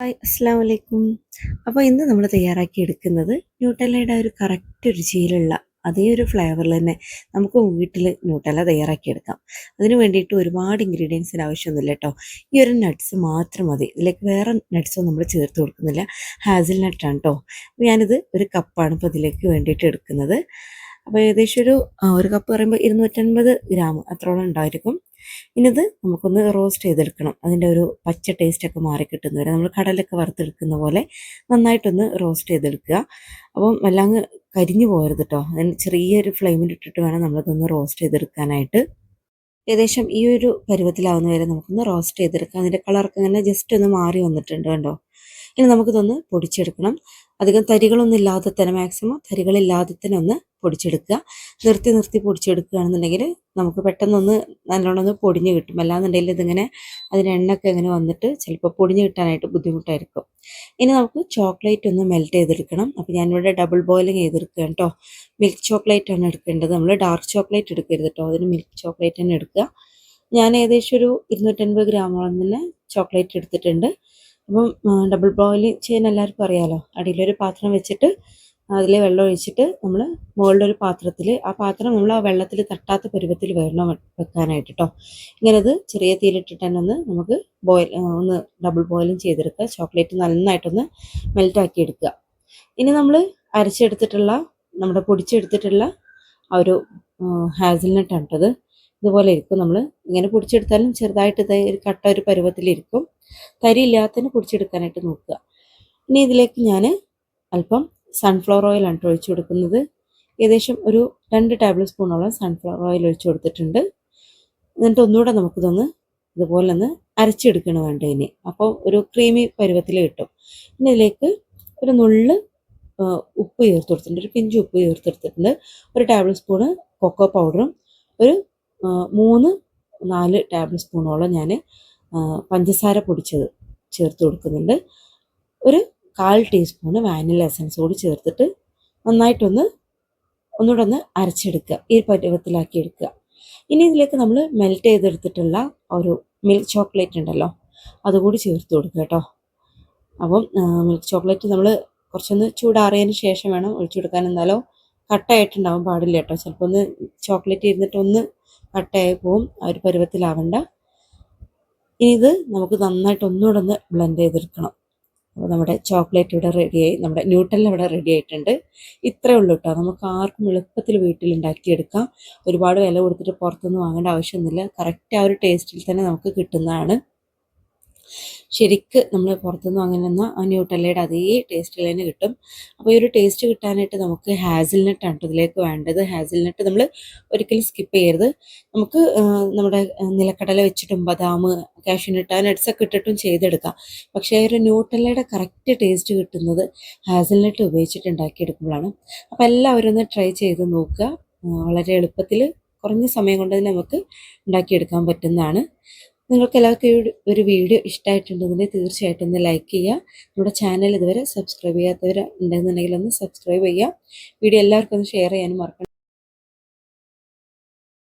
Hi അസ്സാം വലൈക്കും അപ്പോൾ ഇന്ന് നമ്മൾ തയ്യാറാക്കി എടുക്കുന്നത് ന്യൂട്ടലയുടെ ഒരു കറക്റ്റ് രുചിയിലുള്ള അതേ ഒരു ഫ്ലേവറിൽ തന്നെ നമുക്ക് വീട്ടിൽ ന്യൂട്ടല തയ്യാറാക്കിയെടുക്കാം അതിന് വേണ്ടിയിട്ട് ഒരുപാട് ഇൻഗ്രീഡിയൻസിന് ആവശ്യമൊന്നുമില്ല കേട്ടോ. ഈ ഒരു നട്ട്സ് മാത്രം മതി. ഇതിലേക്ക് വേറെ നട്ട്സൊന്നും നമ്മൾ ചേർത്ത് കൊടുക്കുന്നില്ല. ഹാസിൽ നട്ടാണ് കേട്ടോ ഞാനിത് ഒരു കപ്പാണ് ഇപ്പോൾ ഇതിലേക്ക് വേണ്ടിയിട്ട് എടുക്കുന്നത്. അപ്പോൾ ഏകദേശം ഒരു ഒരു കപ്പ് പറയുമ്പോൾ ഇരുന്നൂറ്റൻപത് ഗ്രാം അത്രോളം ഉണ്ടായിരിക്കും. ഇനിത് നമുക്കൊന്ന് റോസ്റ്റ് ചെയ്തെടുക്കണം. അതിന്റെ ഒരു പച്ച ടേസ്റ്റൊക്കെ മാറി കിട്ടുന്ന വരെ. നമ്മൾ കടലൊക്കെ വറുത്തെടുക്കുന്ന പോലെ നന്നായിട്ടൊന്ന് റോസ്റ്റ് ചെയ്തെടുക്കുക. അപ്പം വല്ലാങ്ങ് കരിഞ്ഞു പോകരുത് കേട്ടോ അതിന് ചെറിയൊരു ഫ്ലെയിമിൽ ഇട്ടിട്ട് വേണം നമ്മളിതൊന്ന് റോസ്റ്റ് ചെയ്തെടുക്കാനായിട്ട്. ഏകദേശം ഈ ഒരു പരുവത്തിലാവുന്ന വരെ നമുക്കൊന്ന് റോസ്റ്റ് ചെയ്തെടുക്കാം. അതിന്റെ കളറൊക്കെ ഇങ്ങനെ ജസ്റ്റ് ഒന്ന് മാറി വന്നിട്ടുണ്ട് കണ്ടോ? ഇനി നമുക്കിതൊന്ന് പൊടിച്ചെടുക്കണം. അധികം തരികളൊന്നും ഇല്ലാതെ തന്നെ മാക്സിമം തരികളില്ലാതെ തന്നെ ഒന്ന് പൊടിച്ചെടുക്കുക. നിർത്തി നിർത്തി പൊടിച്ചെടുക്കുകയാണെന്നുണ്ടെങ്കിൽ നമുക്ക് പെട്ടെന്നൊന്ന് നല്ലോണം ഒന്ന് പൊടിഞ്ഞ് കിട്ടും. അല്ലാന്നുണ്ടെങ്കിൽ ഇതിങ്ങനെ അതിന് എണ്ണൊക്കെ ഇങ്ങനെ വന്നിട്ട് ചിലപ്പോൾ പൊടിഞ്ഞ് കിട്ടാനായിട്ട് ബുദ്ധിമുട്ടായിരിക്കും. ഇനി നമുക്ക് ചോക്ലേറ്റ് ഒന്ന് മെൽറ്റ് ചെയ്തെടുക്കണം. അപ്പോൾ ഞാനിവിടെ ഡബിൾ ബോയിലിംഗ് ചെയ്തെടുക്കുകയാണ് കേട്ടോ. മിൽക്ക് ചോക്ലേറ്റ് ആണ് എടുക്കേണ്ടത്. നമ്മൾ ഡാർക്ക് ചോക്ലേറ്റ് എടുക്കരുത് കേട്ടോ. അതിന് മിൽക്ക് ചോക്ലേറ്റ് തന്നെ എടുക്കുക. ഞാൻ ഏകദേശം ഒരു ഇരുന്നൂറ്റൻപത് ഗ്രാമോളം തന്നെ ചോക്ലേറ്റ് എടുത്തിട്ടുണ്ട്. അപ്പം ഡബിൾ ബോയിൽ ചെയ്യാൻ എല്ലാവർക്കും അറിയാമല്ലോ അടിയിലൊരു പാത്രം വെച്ചിട്ട് അതിൽ വെള്ളം ഒഴിച്ചിട്ട് നമ്മൾ മുകളിലൊരു പാത്രത്തിൽ ആ പാത്രം നമ്മൾ ആ വെള്ളത്തിൽ തട്ടാത്ത പരുവത്തിൽ വേണം വെക്കാനായിട്ട് കേട്ടോ ഇങ്ങനെ അത് ചെറിയ തീയിലിട്ടിട്ട് തന്നെ ഒന്ന് നമുക്ക് ബോയിൽ ഒന്ന് ഡബിൾ ബോയിലും ചെയ്തെടുക്കുക. ചോക്ലേറ്റ് നന്നായിട്ടൊന്ന് മെൽറ്റാക്കി എടുക്കുക. ഇനി നമ്മൾ അരച്ചെടുത്തിട്ടുള്ള നമ്മുടെ പൊടിച്ചെടുത്തിട്ടുള്ള ആ ഒരു ഹാസിൽനട്ടാണ് കേട്ടത് ഇതുപോലെ ഇരിക്കും. നമ്മൾ ഇങ്ങനെ പൊടിച്ചെടുത്താലും ചെറുതായിട്ട് ഒരു കട്ട ഒരു പരുവത്തിലിരിക്കും തരി ഇല്ലാത്തതിന് പൊടിച്ചെടുക്കാനായിട്ട് നോക്കുക. ഇനി ഇതിലേക്ക് ഞാൻ അല്പം സൺഫ്ലവർ ഓയിലാണ് ഒഴിച്ചു കൊടുക്കുന്നത്. ഏകദേശം ഒരു രണ്ട് ടേബിൾ സ്പൂണോളം സൺഫ്ലവർ ഓയിൽ ഒഴിച്ചു കൊടുത്തിട്ടുണ്ട്. എന്നിട്ട് ഒന്നുകൂടെ നമുക്കിതൊന്ന് ഇതുപോലെ ഒന്ന് അരച്ചെടുക്കണം വേണ്ട ഇനി. അപ്പോൾ ഒരു ക്രീമി പരുവത്തിൽ കിട്ടും. ഇനി ഇതിലേക്ക് ഒരു നുള്ള് ഉപ്പ് ചേർത്ത് കൊടുത്തിട്ടുണ്ട്. ഒരു പിഞ്ച് ഉപ്പ് ചേർത്ത് കൊടുത്തിട്ടുണ്ട്. ഒരു ടേബിൾ സ്പൂണ് കൊക്കോ പൗഡറും ഒരു മൂന്ന് നാല് ടേബിൾ സ്പൂണോളം ഞാൻ പഞ്ചസാര പൊടിച്ചത് ചേർത്ത് കൊടുക്കുന്നുണ്ട്. ഒരു കാൽ ടീസ്പൂണ് വാനില എസൻസ് കൂടി ചേർത്തിട്ട് നന്നായിട്ടൊന്ന് ഒന്നുകൂടെ ഒന്ന് അരച്ചെടുക്കുക ഈ പരുവത്തിലാക്കി എടുക്കുക. ഇനി ഇതിലേക്ക് നമ്മൾ മെൽറ്റ് ചെയ്തെടുത്തിട്ടുള്ള ഒരു മിൽക്ക് ചോക്ലേറ്റ് ഉണ്ടല്ലോ അതുകൂടി ചേർത്ത് കൊടുക്കുക കേട്ടോ. അപ്പം മിൽക്ക് ചോക്ലേറ്റ് നമ്മൾ കുറച്ചൊന്ന് ചൂടാറിയതിന് ശേഷം വേണം ഒഴിച്ചു കൊടുക്കാൻ എന്നാലോ കട്ടായിട്ടുണ്ടാവാൻ പാടില്ല കേട്ടോ. ചിലപ്പോൾ ഒന്ന് ചോക്ലേറ്റ് ഇരുന്നിട്ട് ഒന്ന് കട്ടയായി പോവും. ആ ഒരു പരുവത്തിലാവണ്ട. ഇനി ഇത് നമുക്ക് നന്നായിട്ട് ഒന്നുകൂടെ ഒന്ന് ബ്ലെൻഡ് ചെയ്തെടുക്കണം. അപ്പോൾ നമ്മുടെ ചോക്ലേറ്റ് ഇവിടെ റെഡിയായി. നമ്മുടെ ന്യൂട്ടൽ ഇവിടെ റെഡി ആയിട്ടുണ്ട്. ഇത്രയേ ഉള്ളൂ കേട്ടോ. നമുക്ക് ആർക്കും എളുപ്പത്തിൽ വീട്ടിൽ ഉണ്ടാക്കിയെടുക്കാം ഒരുപാട് വില കൊടുത്തിട്ട് പുറത്തുനിന്ന് വാങ്ങേണ്ട ആവശ്യമൊന്നുമില്ല. കറക്റ്റ് ആ ഒരു ടേസ്റ്റിൽ തന്നെ നമുക്ക് കിട്ടുന്നതാണ്. ശരിക്ക് നമ്മൾ പുറത്തുനിന്ന് വാങ്ങുന്ന ആ ന്യൂട്ടല്ലയുടെ അതേ ടേസ്റ്റിൽ തന്നെ കിട്ടും. അപ്പോൾ ഈ ഒരു ടേസ്റ്റ് കിട്ടാനായിട്ട് നമുക്ക് ഹാസിൽനട്ടാണ് ഇതിലേക്ക് വേണ്ടത്. ഹാസിൽനട്ട് നമ്മൾ ഒരിക്കലും സ്കിപ്പ് ചെയ്യരുത്. നമുക്ക് നമ്മുടെ നിലക്കടല വെച്ചിട്ടും ബദാം കാഷ്യൂനട്ട് നട്ട്സൊക്കെ ഇട്ടിട്ടും ചെയ്തെടുക്കാം. പക്ഷേ ഒരു ന്യൂട്ടല്ലയുടെ കറക്റ്റ് ടേസ്റ്റ് കിട്ടുന്നത് ഹാസിൽനട്ട് ഉപയോഗിച്ചിട്ട് ഉണ്ടാക്കിയെടുക്കുമ്പോഴാണ് അപ്പോൾ എല്ലാവരും ഒന്ന് ട്രൈ ചെയ്ത് നോക്കുക. വളരെ എളുപ്പത്തിൽ കുറഞ്ഞ സമയം കൊണ്ട് തന്നെ നമുക്ക് ഉണ്ടാക്കിയെടുക്കാൻ പറ്റുന്നതാണ്. നിങ്ങൾക്ക് എല്ലാവർക്കും ഒരു വീഡിയോ ഇഷ്ടമായിട്ടുണ്ടെങ്കിൽ തീർച്ചയായിട്ടും ഒന്ന് ലൈക്ക് ചെയ്യുക. നമ്മുടെ ചാനൽ ഇതുവരെ സബ്സ്ക്രൈബ് ചെയ്യാത്തവർ ഉണ്ടെന്നുണ്ടെങ്കിൽ ഒന്ന് സബ്സ്ക്രൈബ് ചെയ്യുക. വീഡിയോ എല്ലാവർക്കും ഒന്ന് ഷെയർ ചെയ്യാനും മറക്കണം